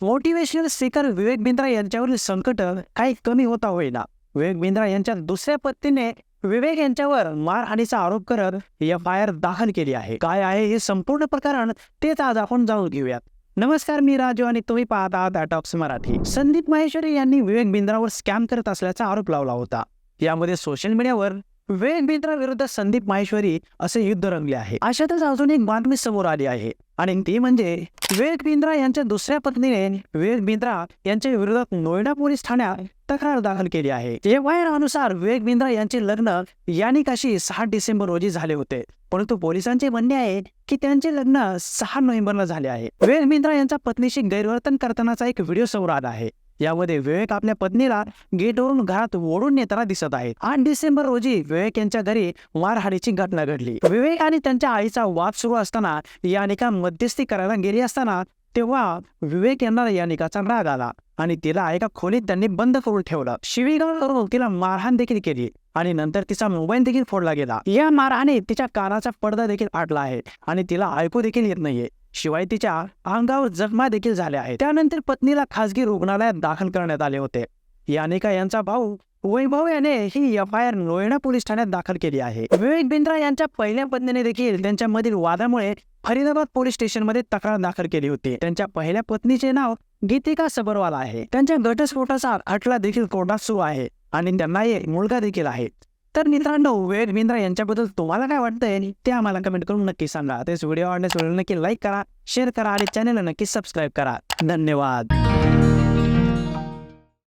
Motivational speaker Vivek Bindra यांच्यावरील संकट काही कमी होता होईना. विवेक बिंद्रा यांच्या दुसऱ्या पत्नीने विवेक यांच्यावर मारहाणीचा आरोप करत एफ आय आर दाखल केली आहे. काय आहे हे संपूर्ण प्रकरण तेच आज आपण जाणून घेऊयात. नमस्कार मी राजू आणि तुम्ही पाहत आहात अटॉप्स मराठी. संदीप माहेश्वरी यांनी विवेक बिंद्रावर स्कॅम करत असल्याचा आरोप लावला होता. यामध्ये सोशल मीडियावर विवेक विरुद्ध संदीप माहेश्वरी असे युद्ध रंगले आहे. अशातच अजून एक बातमी समोर आली आहे. आणि ती म्हणजे विवेक बिंद्रा यांच्या दुसऱ्या पत्नीने विवेक बिंद्रा यांच्या विरोधात नोएडा पोलीस ठाण्यात तक्रार दाखल केली आहे. एफआयआर अनुसार विवेक बिंद्रा यांचे लग्न यानिकाशी सहा डिसेंबर रोजी झाले होते. परंतु पोलिसांचे म्हणणे आहे की त्यांचे लग्न सहा नोव्हेंबरला झाले आहे. वेद बिंद्रा यांच्या पत्नीशी गैरवर्तन करतानाचा एक व्हिडिओ समोर आला आहे. यामध्ये विवेक आपल्या पत्नीला गेटवरून घरात ओढून नेताना दिसत आहेत. आठ डिसेंबर रोजी विवेक यांच्या घरी मारहाणीची घटना घडली. विवेक आणि त्यांच्या आईचा वाद सुरू असताना यानिका मध्यस्थी करायला गेली असताना तेव्हा विवेक यांना यानिकाचा राग आला आणि तिला एका खोलीत त्यांनी बंद करून ठेवलं. शिवीगाळ करून तिला मारहाण देखील केली आणि नंतर तिचा मोबाईल देखील फोडला गेला. या मारहाणीत तिच्या कानाचा पडदा देखील आटला आहे आणि तिला ऐकू देखील येत नाहीये. शिवाय तिच्या अंगावर जखमा देखील झाल्या आहेत. त्यानंतर पत्नीला खासगी रुग्णालयात दाखल करण्यात आले होते. यानिका यांचा भाऊ वैभव याने ही F I R Noida police ठाण्यात दाखल केली आहे. विवेक बिंद्रा यांच्या पहिल्या पत्नीने देखील त्यांच्यामधील वादामुळे फरीदाबाद पोलीस स्टेशनमध्ये तक्रार दाखल केली होती. त्यांच्या पहिल्या पत्नीचे नाव गीतिका सबरवाल आहे. त्यांच्या घटस्फोटाचा खटला देखील कोर्टात सुरू आहे आणि त्यांना एक मुलगा देखील आहे. तर मित्रांनो वेद मिंद्रा यांच्याबद्दल तुम्हाला काय वाटतंय? ते आम्हाला कमेंट करून नक्की सांगा. तेच व्हिडिओ आवडण्यास व्हिडिओ नक्की लाईक करा शेअर करा आणि चॅनलला नक्की सबस्क्राईब करा. धन्यवाद.